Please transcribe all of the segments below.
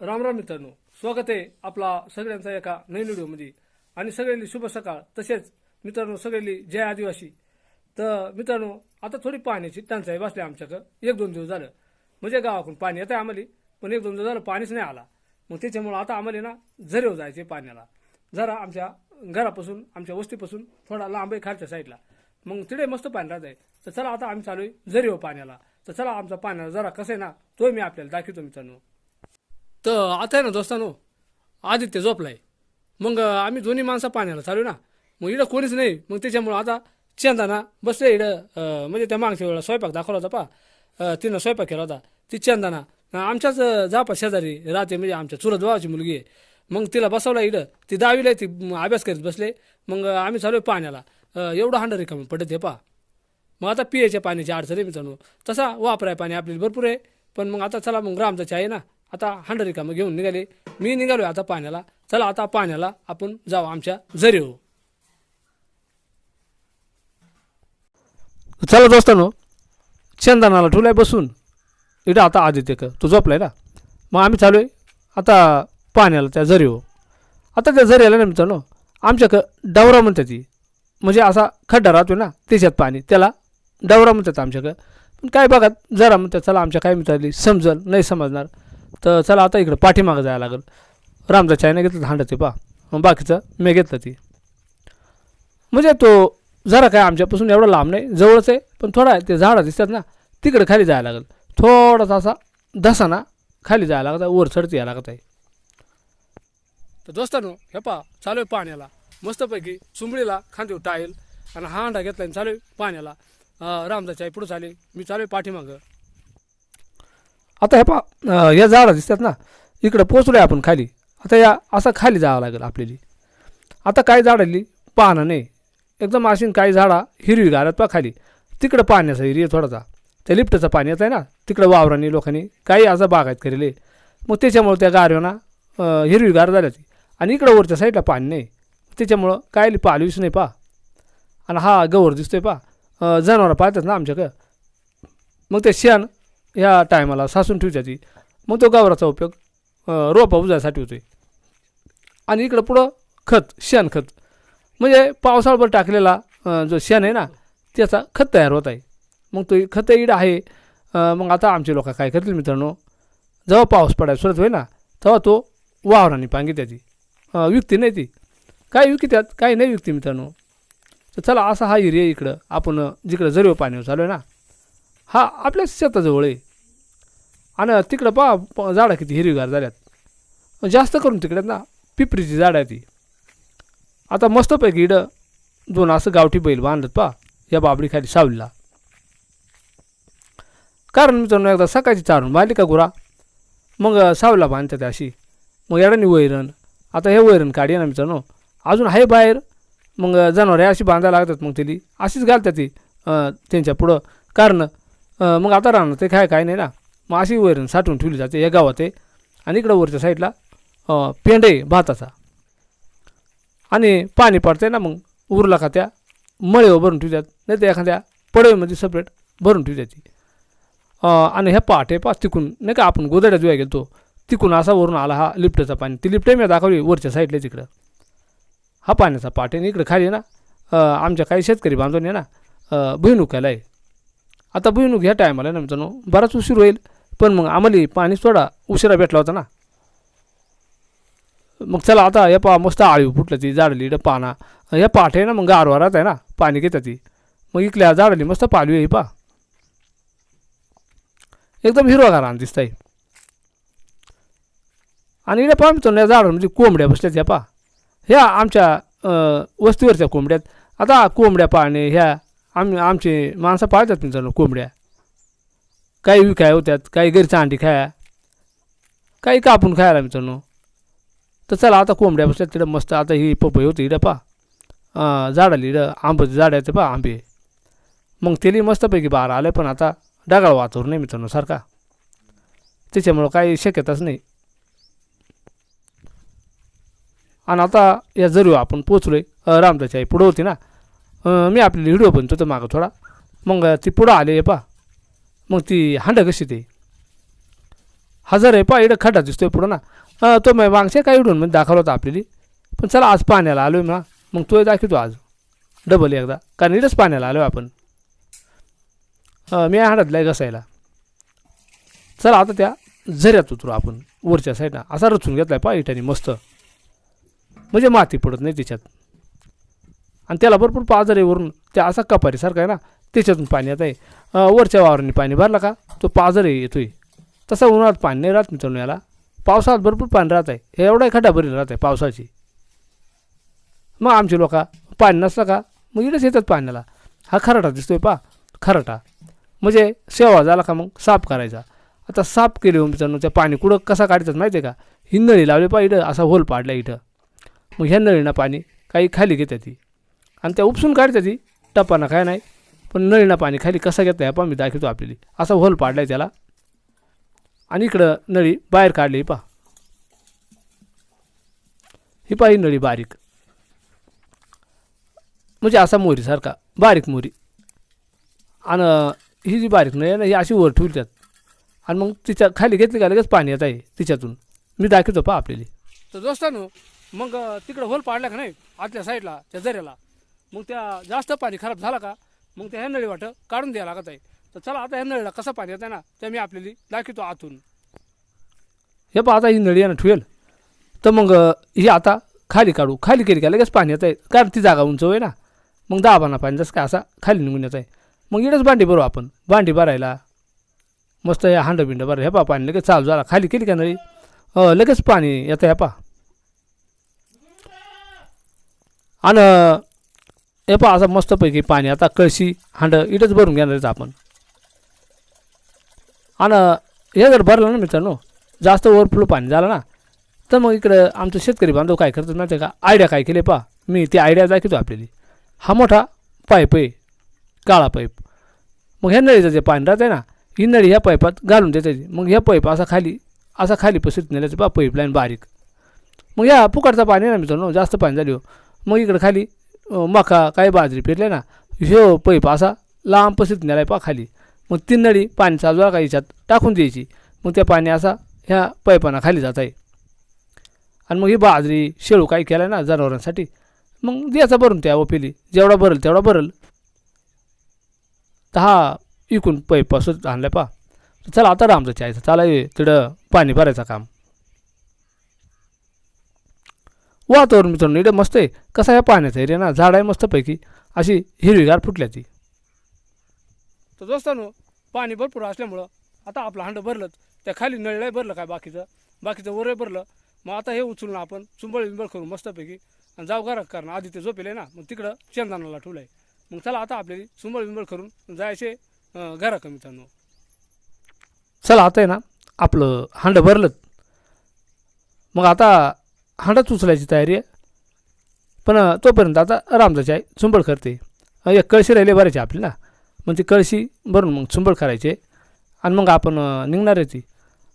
राम राम मित्रांनो स्वागत आहे आपला सगळ्यांचा एका नवीन व्हिडिओमध्ये. आणि सगळ्यांनी शुभ सकाळ. तसेच मित्रांनो सगळ्यांनी जय आदिवासी. तर मित्रांनो आता थोडी पाण्याची टंचाई बसली आमच्याकडं. एक दोन दिवस झालं. म्हणजे गावाकडून पाणी येतं आम्हाला पण एक दोन दिवस झालं पाणीच नाही आला. मग त्याच्यामुळं आता आम्हाला ना झरेव जायचे पाण्याला. जरा आमच्या घरापासून आमच्या वस्तीपासून थोडा लांब आहे खालच्या साईडला. मग तिथे मस्त पाणी राहत आहे तर चला आता आम्ही चालू आहे झरेव हो पाण्याला. तर चला आमचा पाण्याला जरा कसं आहे ना तो मी आपल्याला दाखवतो मित्रांनो. तर आता आहे ना दोस्तानो आदित्य झोपलाय. मग आम्ही दोन्ही माणसं पाण्याला चालू ना. मग इकडं कोणीच नाही. मग त्याच्यामुळं आता चंदाना बसले इकडं म्हणजे त्या मागच्या वेळेला स्वयंपाक दाखवला होता पा तिनं स्वयंपाक केला होता. ती चंदाना आमच्याच जापा शेजारी राहते म्हणजे आमच्या चुरत भावाची मुलगी आहे. मग तिला बसवला इकडं ती दहावीला आहे, ती अभ्यास करीत बसले. मग आम्ही चालू आहे पाण्याला. एवढं हांडा रिकामी पडत आहे पा मग आता पियाच्या पाण्याची अडचण आहे मित्रांनो. तसा वापराय पाणी आपल्याला भरपूर आहे. पण मग आता चला मग ग्रामचा चहा आहे ना. आता हांडा रिकामं घेऊन निघाले. मी निघालो आता पाण्याला. चला आता पाण्याला आपण जाऊ आमच्या जरी हो चला दोस्तानो चंदनाला ठेवलाय बसून. इथं आता आदित्य कर तो झोपलाय ना? मग आम्ही चालू आहे आता पाण्याला त्या जरी हो आता त्या झऱ्याला ना मित्रांनो आमच्याकडं डवरा म्हणतात ती म्हणजे असा खड्डा राहतो ना त्याच्यात पाणी. त्याला डवरा म्हणतात आमच्याकडं पण काय बघा जरा म्हणतात चला आमच्या काय मित्राली समजल नाही समजणार. तर चला आता इकडं पाठीमागं जायला लागेल. रामचा चायना घेतलं हांडत ते पा. मग बाकीचं मी घेतलं ती. म्हणजे तो जरा काय आमच्यापासून एवढा लांब नाही जवळच आहे पण थोडा ते झाडं दिसतात ना तिकडं खाली जायला लागेल. थोडासा असा धसा ना खाली जायला लागत आहे वर चढती यायला लागत आहे. तर दोस्तानो हे पा चालू आहे पाण्याला. मस्तपैकी चुंबळीला खांदेव टाईल आणि हा अंडा घेतला आणि चालू आहे पाण्याला. रामदा रामदास पुढं चालेल. मी चालू आहे पाठीमागं. आता हे पा या झाडं दिसतात ना इकडं पोचलो आहे आपण खाली. आता या असं खाली जावं लागेल आपल्याला. आता काय झाडाली पानं नाही. एकदम अशी काही झाडा हिरवी घालत पा खाली. तिकडं पाण्याचा एरिया थोडासा. त्या लिफ्टचं पाणी येत आहे ना तिकडं वावरांनी लोकांनी काही असं बागायत करेले. मग त्याच्यामुळं त्या गारव्यांना हिरवी गार झाल्या ती आणि इकडं वरच्या साईडला पाणी नाही. त्याच्यामुळं काय पालवीच नाही पा आणि हा गवर दिसतोय पा जनावरं पाहतात ना आमच्याकडं. मग ते शेण ह्या टायमाला सासून ठेवतात मग तो गावराचा उपयोग रोपा उजायसाठी होतोय. आणि इकडं पुढं खत शेणखत म्हणजे पावसाळभर टाकलेला जो शेण आहे ना त्याचा खत तयार होत आहे. मग तो खत इड आहे. मग आता आमचे लोक काय करतील मित्रांनो? जेव्हा पाऊस पडायला सुरत होईल ना तेव्हा तो वावराने पांगी त्याची विकती नाही ती. काय काही विकत्यात? काही नाही विकती मित्रांनो. तर चला असा हा एरिया इकडं. आपण जिकडं जरीव पाणी चालू आहे ना हा आपल्या शेताजवळ आहे. आणि तिकडं पहा प- झाडं किती हिरवीगार झाल्यात. जास्त करून तिकडे ना पिपरीची झाडं आहे ती. आता मस्तपैकी इडं दोन असं गावठी बैल बांधत पा या बाबडी खाली सावलीला. कारण मित्रांनो एकदा सकाळची चारून बांधली का गुरा? मग सावलीला बांधतात अशी. मग याडानी वैरण. आता हे वैरण काढी ना मित्रांनो. अजून आहे बाहेर. मग जनावरे अशी बांधायला लागतात मग तिली. अशीच घालतात ती त्यांच्या पुढं. कारण मग आता राहणार ते काय काय नाही ना. मग अशी वैरण साठवून ठेवली जाते या गावात आहे. आणि इकडं वरच्या साईडला पेंड आहे भाताचा. आणि पाणी पडतंय ना मग उरला का त्या मळेवर भरून ठेवतात. नाही तर एखाद्या पडवेमध्ये सपरेट भरून ठेवतात. ती आणि ह्या पहाटे पाच तिकून नाही का आपण गोदड्यात जेव्हा गेलो तिकून असा वरून आला हा लिफ्टचा पाणी. ती लिफ्ट मी दाखवली वरच्या साईडला तिकडं. हा पाण्याचा पहाटे आणि इकडं खाली ना आमच्या काही शेतकरी बांधवांनी ना अं, भुईनुकायला आहे आता भुईनुक ह्या टायमाला ना मित्रांनो बराच उशीर होईल. पण मग आम्हाला पाणी थोडा उशिरा भेटला होता ना. मग चला आता या पा मस्त आळी फुटलं ती जाडली इकडं पाना. ह्या पाठ आहे ना मग गारवारात आहे ना पाणी घेतात ती. मग इकल्या जाडली मस्त पालवी आहे पा एकदम हिरवागार आणि दिसत आहे आणि इकडे पहा मित्रांनो या म्हणजे कोंबड्या बसल्यात या पा ह्या आमच्या वस्तीवरच्या कोंबड्यात. आता कोंबड्या पाळणे ह्या आम्ही आमचे माणसं पाळतात मित्रांनो कोंबड्या. काही विकाय होत्यात काही घरच्या अंडी खाया काही कापून खायला मित्रांनो. तर चला आता कोंबड्या बसल्या तिकडं मस्त आता ही पपई होती इकडं पा झाडाली इकडं आंब्याचे झाड आहेत पा आंबे. मग तेली मस्तपैकी बाहेर आले पण आता ढगाळ वातावरण नाही मित्रांनो सारखा. त्याच्यामुळं काही शक्यताच नाही. आणि आता या जरूर आपण पोचलोय आहे रामदाची आई पुढं होती ना. मी आपली व्हिडिओ बनतो तर मागं थोडा. मग ती पुढं आले पा मग ती हांडं कशी ते हजार आहे पा इकडं खड्डा दिसतोय पुढं ना. तो मग मागच्या काही इडून म्हणजे दाखवला होता आपल्याला. पण चला आज पाण्याला आलो आहे म्हणा. मग तो दाखवतो आज. डबल एकदा. कारण इथंच पाण्याला आलो आपण. मी मी हाडतला घसायला. चला आता त्या झऱ्यात उतरू आपण. वरच्या साईडला असा रचून घेतलाय पा इटाने मस्त. म्हणजे माती पडत नाही त्याच्यात. आणि त्याला भरपूर पाजरेवरून त्या असा कपारीसारखा आहे ना त्याच्यातून पाणी येत आहे वरच्या वावरांनी पाणी भरला का तो पाजर आहे तसा उन्हाळ्यात पाणी नाही राहत मित्रांनो याला. पावसाळ्यात भरपूर पाणी राहत आहे हे एवढा खड्डा भरील राहत आहे पावसाची. मग आमची लोक पाणी नसलं का मग इकडेच येतात पाण्याला. हा खराटा दिसतोय पा खराटा. म्हणजे सेवा झाला का मग साफ करायचा. आता साफ केले हो मित्रांनो त्या पाणी कुठं कसा काढतात माहिती आहे का? ही नळी लावली पा इथं असा होल पाडला इथं. मग ह्या नळीनं पाणी काही खाली घेतात ती आणि त्या उपसून काढते ती. टपानं काय नाही. पण नळीनं पाणी खाली कसं घेतं आहे पा मी दाखवतो आपल्याला. असा होल पाडला आहे त्याला. आणि इकडं नळी बाहेर काढली पा ही पा ही नळी बारीक. म्हणजे असा मोरीसारखा बारीक मोरी. आणि ही जी बारीक नळी आहे ना ही अशी वर ठेवली त्यात आणि मग तिच्या खाली घेतली का लगेच पाणी येत आहे तिच्यातून. मी दाखवतो पा आपल्याला. तर दोस्तानो मग तिकडं होल पाडला का नाही आतल्या साईडला त्या जऱ्याला मग त्या जास्त पाणी खराब झाला का मग त्या ह्या नळी वाटं काढून द्यायला लागत आहे. तर चला आता ह्या नळीला कसं पाणी येतं ना ते मी आपल्याला दाखवतो आतून. हे पहा आता ही नळी आहे ना ठेवेल. तर मग ही आता खाली काढू. खाली केली का लगेच पाणी येत आहे कारण ती जागा उंच आहे ना. मग दाबाना पाणी जसं काय असा खाली निघून येत आहे मग इकडेच भांडी भरू आपण. भांडी भरायला. मस्त हे हांडं बरं हे पा पाणी लगेच चालू झाला. खाली केली का नळी लगेच पाणी येतं हे पा आणि हे पहा असं मस्तपैकी पाणी. आता कळशी हांडं इथंच भरून घेणार आपण. आणि हे जर भरलं ना मित्रांनो जास्त ओव्हरफ्लो पाणी झालं ना तर मग इकडं आमचं शेतकरी बांधव काय करतात माहिती आहे का? आयडिया काय केले पा मी ती आयडिया दाखवतो आपल्याला. हा मोठा पाईप आहे काळा पाईप मग ह्या नळीचं जे पाणी राहतं ना ही नळी ह्या पाईपात घालून देते. मग ह्या पाईप असा खाली असा खाली पसरत नेल्याचं पा पाईपलाईन बारीक. मग ह्या फुकटचा पाणी आहे ना मित्रांनो जास्त पाणी झाले हो. मग इकडं खाली मका काही बाजरी पेरले ना ह्यो पैप असा लांब पसरीत नेलाय पा खाली. मग ती नळी पाणी चालू का याच्यात टाकून द्यायची. मग त्या पाणी असा ह्या पाईपाना खाली जात आहे आणि मग ही बाजरी शेळू काही केलं ना जनावरांसाठी मग द्यायचा भरून त्या ओपेली. जेवढा भरल तेवढा भरल. तर हा इकून पैप असं आणलाय पा. चला आता रामचं चायचं चालाय तिथं पाणी भरायचं काम. वातावरण मित्रांनो इकडे मस्त आहे. कसा आहे पाण्याचा एरिया ना? झाड आहे मस्तपैकी. अशी हिरवीगार फुटल्या ती. तर दोस्तांनो पाणी भरपूर असल्यामुळं आता आपलं हांडं भरलं त्या खाली नळलंय भरलं काय बाकीचं? बाकीचं वरही भरलं. मग आता हे उचलून आपण चुंबळ बिंबळ करून मस्तपैकी आणि जाऊ घरात कारण आधी ते झोपेले ना. मग तिकडं चंदनाला ठेवलं आहे मग चला आता आपल्याला चुंबळ बिंबळ करून जायचे घरा कमी मित्रांनो. चला आता आहे ना आपलं हांडं भरलं मग आता हांडाच उचलायची तयारी आहे. पण तोपर्यंत आता रामदाची आई चुंबळ करते. या एक कळशी राहिले भरायची आपली ना मग ती कळशी भरून मग चुंबळ करायचे. आणि मग आपण निघणार आहे ती.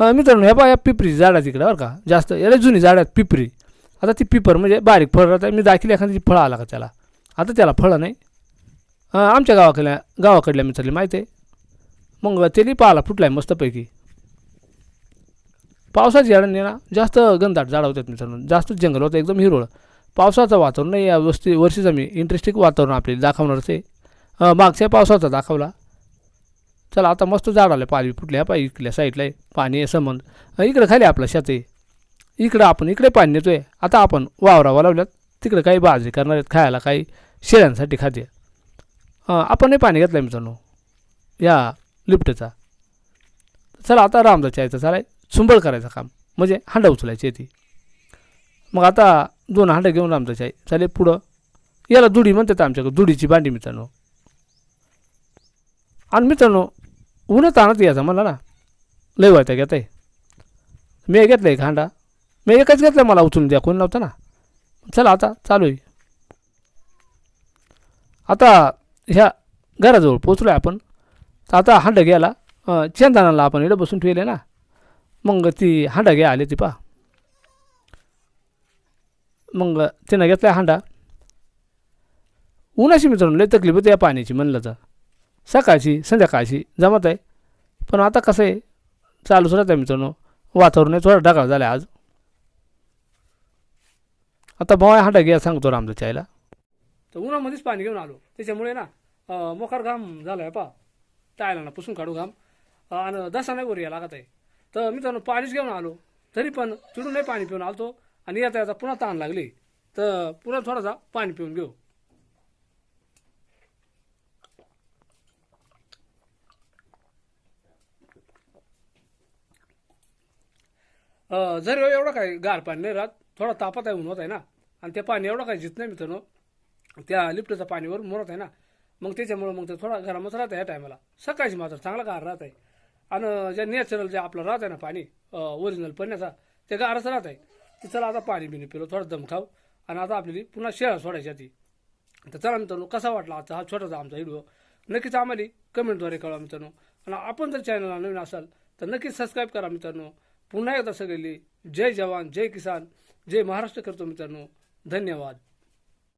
मित्रांनो ह्या बा या पिपरी झाड आहे तिकडं बरं का. जास्त याला जुनी झाड आहेत पिपरी. आता ती पिपर म्हणजे बारीक फळ राहत. आहे मी दाखिली एखादी फळं आला का त्याला? आता त्याला फळं नाही. आमच्या गावाकडल्या गावाकडल्या मित्राला माहिती आहे? मग तेली पाला फुटला आहे मस्तपैकी. पावसाच्या झाडांनी ना जास्त गंधाट झाडं होतात मित्रांनो जास्त जंगल होतं एकदम हिरवळ. पावसाचं वातावरण नाही या वस्ती वर्षीचं मी इंटरेस्टिंग वातावरण आपल्याला दाखवणार ते मागच्या पावसाचा दाखवला. चला आता मस्त झाड आलं पाणी फुटल्या पाय इकडल्या साईडला आहे पाणी आहे संबंध. इकडं खाली आपलं शेत आहे. इकडं आपण इकडे पाणी नेतोय. आता आपण वावरावा लावल्यात तिकडं काही बाजरी करणार आहेत खायला काही शेळ्यांसाठी खाद्य. आपणही पाणी घेतलं आहे मित्रांनो या लिफ्टचा. चला आता रामदास यायचं चालाय. सुंबळ करायचं काम. म्हणजे हांडा उचलायची ती मग आता दोन हांडं घेऊन रामदास चालेल पुढं. याला दुडी म्हणतात आमच्याकडे दुडीची भांडी मित्रांनो. आणि मित्रांनो उन्हात आणत यायचा मला ना. लय वायता घेत आहे मी घेतलं एक हांडा. मी एकच घेतलं मला उचलून द्या कोण नव्हतं ना. चला आता चालू आहे. आता ह्या घराजवळ पोचलो आहे आपण. तर आता हांडं घ्यायला अं, चंदनाला आपण इकडं बसून ठेवले ना. मग ती हांडा घ्या आली ती पा मग तिनं घेतला हांडा. उन्हाची मित्रांनो लय तकलीफ होती या पाण्याची म्हणलं तर. सकाळची संध्याकाळची जमत आहे. पण आता कसं आहे? चालूच राहतं मित्रांनो. वातावरण थोडं ढगाळ झालं आज. आता भावा हांडा घ्या सांगतो रे चायला तर उन्हामध्येच पाणी घेऊन आलो. त्याच्यामुळे ना मोकार घाम झाला आहे पा टायला ना पुसून काढू घाम. आणि दसा नाही वर या लागत आहे. तर मी तर पाणीच घेऊन आलो. तरी पण चिडून नाही पाणी पिऊन आलतो आणि येता येता पुन्हा ताण लागली. तर पुन्हा थोडासा पाणी पिऊन घेऊ. जरी एवढं काय गार पाणी नाही राहत थोडा तापात आहे होत आहे ना. आणि ते पाणी एवढं काय जित नाही मित्रांनो. त्या लिफ्टचं पाणीवर मरत आहे ना. मग त्याच्यामुळं मग ते थोडा गरमच राहत आहे या टायमाला सकाळची मात्र चांगला गार राहत आहे. आणि जे नॅचरल जे आपलं राहत आहे ना पाणी ओरिजिनल पडण्याचा ते गारच राहत आहे तर चला आता पाणी बिणी पिलो थोडं दम खाऊ. आणि आता आपली पुन्हा शेळा सोडायची ती तर चला मित्रांनो कसा वाटला आजचा हा छोटासा आमचा व्हिडिओ? नक्कीच आम्हाला कमेंटद्वारे कळवा मित्रांनो. आणि आपण जर चॅनलला नवीन असाल तर नक्कीच सबस्क्राईब करा मित्रांनो. पुन्हा एकदा सगळी जय जवान जय किसान जय महाराष्ट्र करतो मित्रांनो. धन्यवाद.